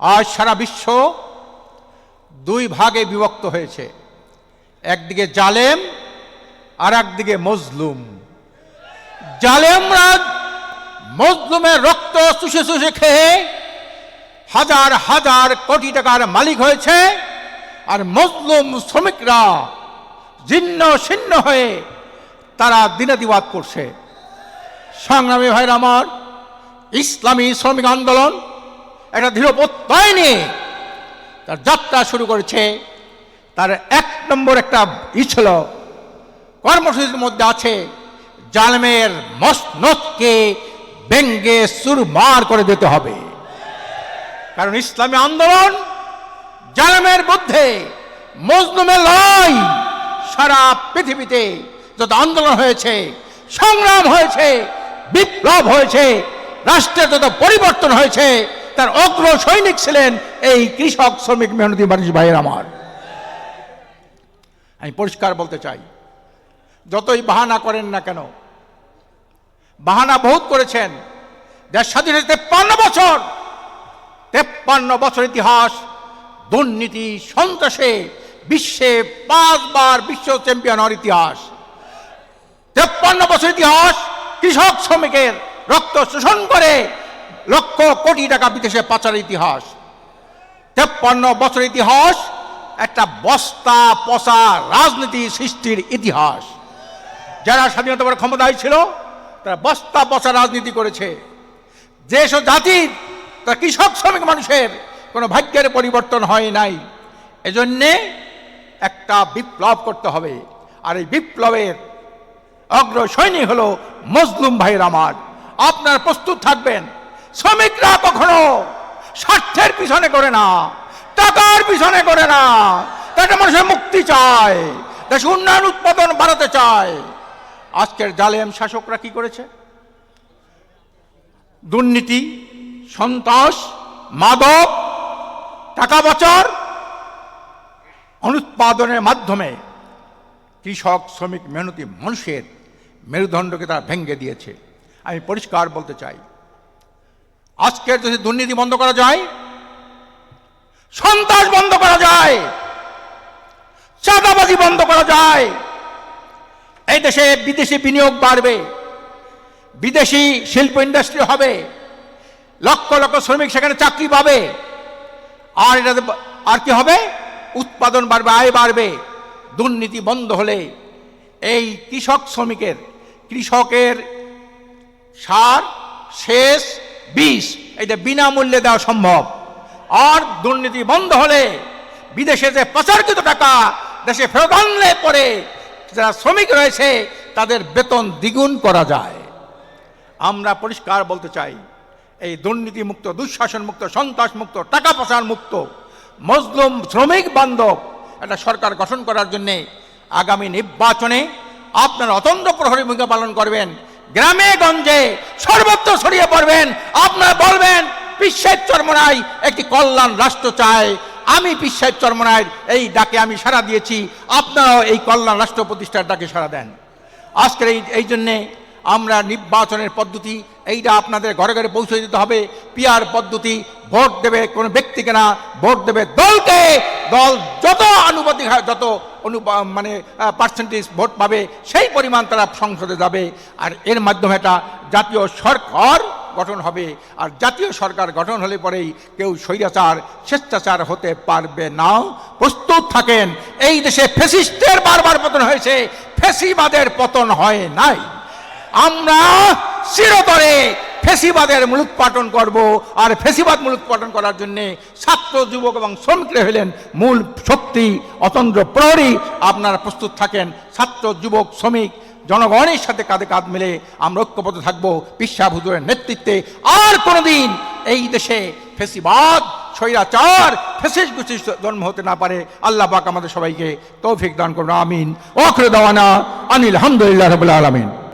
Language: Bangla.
আজ সারা বিশ্ব দুই ভাগে বিভক্ত হয়েছে। একদিকে জালেম আর একদিকে মজলুম। জালেমরা মজলুমের রক্ত চুষে চুষে খেয়ে হাজার হাজার কোটি টাকার মালিক হয়েছে আর মজলুম শ্রমিকরা জীর্ণ শীর্ণ হয়ে তারা দিনাদিবাদ করছে। সংগ্রামী ভাইরা আমার, ইসলামী শ্রমিক আন্দোলন একটা দৃঢ় প্রত্যয় নিয়ে তার যাত্রা শুরু করেছে। তার এক নম্বর একটা ই ছিল, কর্মসূচির মধ্যে আছে, জালেমের মসনদকে ব্যঙ্গে সুরমার করে দিতে হবে। কারণ ইসলামী আন্দোলন জালেমের মধ্যে মজলুমের লড়াই, সারা পৃথিবীতে যত আন্দোলন হয়েছে, সংগ্রাম হয়েছে, বিপ্লব হয়েছে, রাষ্ট্রের যত পরিবর্তন হয়েছে তার অগ্র সৈনিক ছিলেন এই কৃষক শ্রমিক মেহনতি মানুষ ভাইয়ের আমার। আমি পরিষ্কার বলতে চাই, যতই বাহানা করেন না কেন, বাহানা বহুত করেছেন, দেশ স্বাধীন তেপ্পান্ন বছর। তেপ্পান্ন বছর ইতিহাস, দুর্নীতি, সন্ত্রাসে বিশ্বে পাঁচবার বিশ্ব চ্যাম্পিয়ন হওয়ার ইতিহাস। তেপ্পান্ন বছর ইতিহাস কৃষক শ্রমিকের রক্ত শোষণ করে লক্ষ কোটি টাকা বিদেশে পাচার ইতিহাস। তেপ্পান্ন বছর ইতিহাস, একটা বস্তা পচা রাজনীতি সৃষ্টির ইতিহাস। যারা স্বাধীনতা ক্ষমতায় ছিল, তারা বস্তা পচা রাজনীতি করেছে। দেশ ও জাতির তার কৃষক, শ্রমিক মানুষের কোনো ভাগ্যের পরিবর্তন হয় নাই। এজন্যে একটা বিপ্লব করতে হবে। আর এই বিপ্লবের অগ্র সৈনিক হলো মজলুম ভাইয়ের আমার। আপনার প্রস্তুত থাকবেন। শ্রমিকরা কখনো স্বার্থের পিছনে করে না, টাকার পিছনে করে না। তাদের মানুষের মুক্তি চায়, দেশ উন্নয়ন উৎপাদন বাড়াতে চায়। আজকের জালেম শাসকরা কি করেছে? দুর্নীতি, সন্ত্রাস, মাদক, টাকা পাচার, অনুৎপাদনের মাধ্যমে কৃষক, শ্রমিক, মেহনতি মানুষের মেরুদণ্ডকে তারা ভেঙ্গে দিয়েছে। আমি পরিষ্কার বলতে চাই আজকের যদি দুর্নীতি বন্ধ করা যায়, সন্ত্রাস বন্ধ করা যায়, চাঁদাবাজি বন্ধ করা যায়, এই দেশে বিদেশি বিনিয়োগ বাড়বে, বিদেশি শিল্প ইন্ডাস্ট্রি হবে, লক্ষ লক্ষ শ্রমিক সেখানে চাকরি পাবে, আর এটাতে আর কি হবে? উৎপাদন বাড়বে, আয় বাড়বে, দুর্নীতি বন্ধ হলে এই কৃষক শ্রমিকের, কৃষকের সার শেষ বিষ। এটা বিনামূল্যে দেওয়া সম্ভব। আর দুর্নীতি বন্ধ হলে বিদেশে যে প্রচারকৃত টাকা দেশে ফেরত আনলে পরে যারা শ্রমিক রয়েছে, তাদের বেতন দ্বিগুণ করা যায়। আমরা পরিষ্কার বলতে চাই, এই দুর্নীতি মুক্ত দুঃশাসন মুক্ত সন্ত্রাস মুক্ত টাকা পাচার মুক্ত মজলুম শ্রমিক বান্ধব একটা সরকার গঠন করার জন্যে আগামী নির্বাচনে আপনারা অতন্ত্র প্রহরী ভূমিকা পালন করবেন। গ্রামে, গঞ্জে সর্বত্র ছড়িয়ে পড়বেন। আপনারা বলবেন বিশ্বের চর্মনায় একটি কল্যাণ রাষ্ট্র চায় আমি বিশ্বের চর্মনায়ের এই ডাকে আমি সাড়া দিয়েছি। আপনারাও এই কল্যাণ রাষ্ট্র প্রতিষ্ঠার ডাকে সাড়া দেন। আজকের এই এই জন্যে আমরা নির্বাচনের পদ্ধতি এইটা আপনাদের ঘরে ঘরে পৌঁছে দিতে হবে। পিয়ার পদ্ধতি, ভোট দেবে কোনো ব্যক্তিকে না ভোট দেবে দলকে। দল যত আনুপাতিক হয়, যত মানে পার্সেন্টেজ ভোট পাবে, সেই পরিমাণ তারা সংসদে যাবে। আর এর মাধ্যমে একটা জাতীয় সরকার গঠন হবে। আর জাতীয় সরকার গঠন হলে পরেই কেউ স্বৈরাচার, স্বেচ্ছাচার হতে পারবে না। প্রস্তুত থাকেন, এই দেশে ফেসিস্টের বারবার পতন হয়েছে ফেসিবাদের পতন হয় নাই। আমরা চিরতরে ফেসিবাদের মূলোৎপাটন করব। আর ফেসিবাদ মূলোৎপাটন করার জন্য ছাত্র, যুবক এবং শ্রমিকরা হলেন মূল শক্তি অতন্ত্র প্রহরী। আপনারা প্রস্তুত থাকেন, ছাত্র, যুবক, শ্রমিক, জনগণের সাথে কাঁধে কাঁধ মিলে আমরা ঐক্যবদ্ধ থাকব হুজুরের নেতৃত্বে। আর কোনোদিন এই দেশে ফেসিবাদ, স্বৈরাচার, ফেসিস গুছিস জন্ম হতে না পারে। আল্লাহ পাক আমাদের সবাইকে তৌফিক দান করুন, আমিন। ওখরে দাওয়ানা আনিল আলহামদুলিল্লাহ রবিল আলমিন।